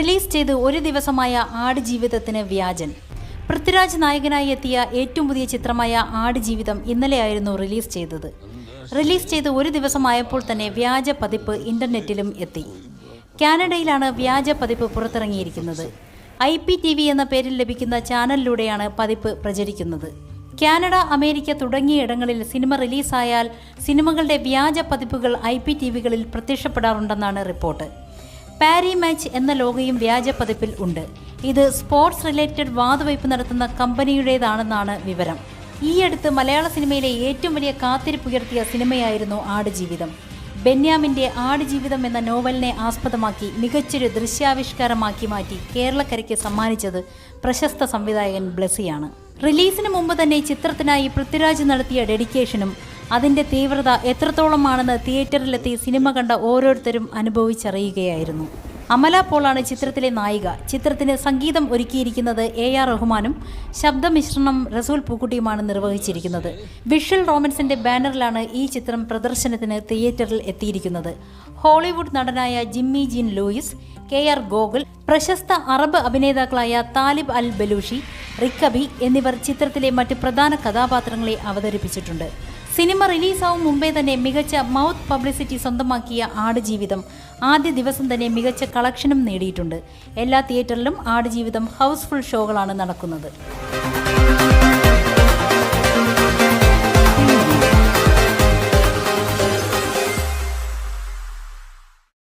Release ചെയ്ത് ഒരു ദിവസമായ ആട് ആടുജീവിതത്തിന് വ്യാജൻ. പൃഥ്വിരാജ് നായകനായി എത്തിയ ഏറ്റവും പുതിയ ചിത്രമായ ആട് ജീവിതം ഇന്നലെയായിരുന്നു റിലീസ് ചെയ്തത്. റിലീസ് ചെയ്ത് ഒരു ദിവസമായപ്പോൾ തന്നെ വ്യാജ പതിപ്പ് ഇന്റർനെറ്റിലും എത്തി. കാനഡയിലാണ് വ്യാജ പതിപ്പ് പുറത്തിറങ്ങിയിരിക്കുന്നത്. ഐ പി ടി വി എന്ന പേരിൽ ലഭിക്കുന്ന ചാനലിലൂടെയാണ് പതിപ്പ് പ്രചരിക്കുന്നത്. കാനഡ അമേരിക്ക തുടങ്ങിയ ഇടങ്ങളിൽ സിനിമ റിലീസായാൽ സിനിമകളുടെ വ്യാജ പതിപ്പുകൾ ഐ പി ടി വികളിൽ പ്രത്യക്ഷപ്പെടാറുണ്ടെന്നാണ് റിപ്പോർട്ട്. പാരി മാച്ച് എന്ന ലോഗയും വ്യാജ പതിപ്പിൽ ഉണ്ട്. ഇത് സ്പോർട്സ് റിലേറ്റഡ് വാതുവയ്പ് നടത്തുന്ന കമ്പനിയുടേതാണെന്നാണ് വിവരം. ഈയടുത്ത് മലയാള സിനിമയിലെ ഏറ്റവും വലിയ കാത്തിരിപ്പുയർത്തിയ സിനിമയായിരുന്നു ആടുജീവിതം. ബെന്യാമിന്റെ ആടുജീവിതം എന്ന നോവലിനെ ആസ്പദമാക്കി മികച്ചൊരു ദൃശ്യാവിഷ്കാരമാക്കി മാറ്റി കേരളക്കരയ്ക്ക് സമ്മാനിച്ചത് പ്രശസ്ത സംവിധായകൻ ബ്ലസിയാണ് റിലീസിന് മുമ്പ് തന്നെ ചിത്രത്തിനായി പൃഥ്വിരാജ് നടത്തിയ ഡെഡിക്കേഷനും അതിന്റെ തീവ്രത എത്രത്തോളമാണെന്ന് തിയേറ്ററിലെത്തി സിനിമ കണ്ട ഓരോരുത്തരും അനുഭവിച്ചറിയുകയായിരുന്നു. അമല പോളാണ് ചിത്രത്തിലെ നായിക. ചിത്രത്തിന് സംഗീതം ഒരുക്കിയിരിക്കുന്നത് എ ആർ റഹ്മാനും ശബ്ദമിശ്രണം റസൂൽ പൂക്കുട്ടിയുമാണ് നിർവഹിച്ചിരിക്കുന്നത്. വിഷ്വൽ റോമൻസിന്റെ ബാനറിലാണ് ഈ ചിത്രം പ്രദർശനത്തിന് തിയേറ്ററിൽ എത്തിയിരിക്കുന്നത്. Hollywood നടനായ Jimmy Jean Louis K R Gokul പ്രശസ്ത അറബ് അഭിനേതാക്കളായ താലിബ് അൽ ബലൂഷി റിക്കബി എന്നിവർ ചിത്രത്തിലെ മറ്റ് പ്രധാന കഥാപാത്രങ്ങളെ അവതരിപ്പിച്ചിട്ടുണ്ട്. സിനിമ റിലീസാവും മുമ്പേ തന്നെ മികച്ച മൗത്ത് പബ്ലിസിറ്റി സ്വന്തമാക്കിയ ആടുജീവിതം. ആദ്യ ദിവസം തന്നെ മികച്ച കളക്ഷനും നേടിയിട്ടുണ്ട്. എല്ലാ തിയേറ്ററിലും ആടുജീവിതം ഹൗസ്ഫുൾ ഷോകളാണ് നടക്കുന്നത്.